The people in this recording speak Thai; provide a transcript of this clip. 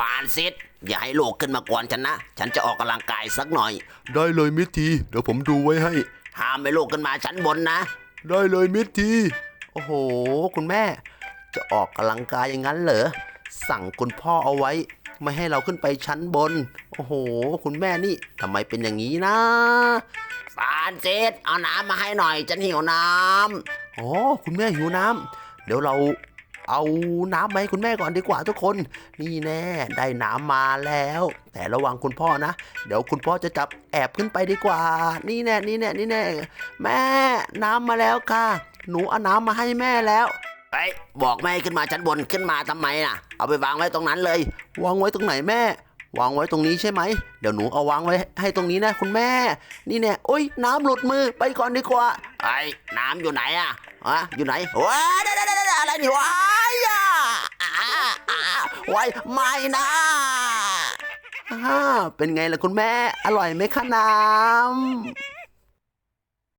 ปานซิดอย่าให้ลูกขึ้นมากวนฉันนะ ฉันจะออกกำลังกายสักหน่อย ได้เลยมิตรที เดี๋ยวผมดูไว้ให้ ห้ามให้ลูกขึ้นมาชั้นบนนะ ได้เลยมิตรที โอ้โห คุณแม่ จะออกกำลังกายอย่างนั้นเหรอ สั่งคุณพ่อเอาไว้ ไม่ให้เราขึ้นไปชั้นบน โอ้โห คุณแม่นี่ทำไมเป็นอย่างนี้นะสารเจดเอาน้ำมาให้หน่อย ฉันหิวน้ำอ๋อคุณแม่หิวน้ำเดี๋ยวเรา เอาน้ำมาให้คุณแม่ก่อนดีกว่าทุกคน นี่แน่ได้น้ำมาแล้ว แต่ระวังคุณพ่อนะ เดี๋ยวคุณพ่อจะจับแอบขึ้นไปดีกว่า นี่แน่นี่แน่นี่แน่แม่น้ำมาแล้วค่ะ หนูเอาน้ำมาให้แม่แล้วเฮ้บอกแม่ขึ้นมาชั้นบนขึ้นมาทำไมน่ะ เอาไปวางไว้ตรงนั้นเลย วางไว้ตรงไหนแม่ วางไว้ตรงนี้ใช่ไหม เดี๋ยวหนูเอาวางไว้ให้ตรงนี้นะคุณแม่ นี่เนี่ยโอ้ยน้ำหลุดมือไปก่อนดีกว่า ไอ้น้ำอยู่ไหนอะฮะอยู่ไหนว้าอะไรนี่ว้ายอะอ่าอ่า ไว้ไม่นะอ่าเป็นไงล่ะคุณแม่ อร่อยไหมคะน้ำ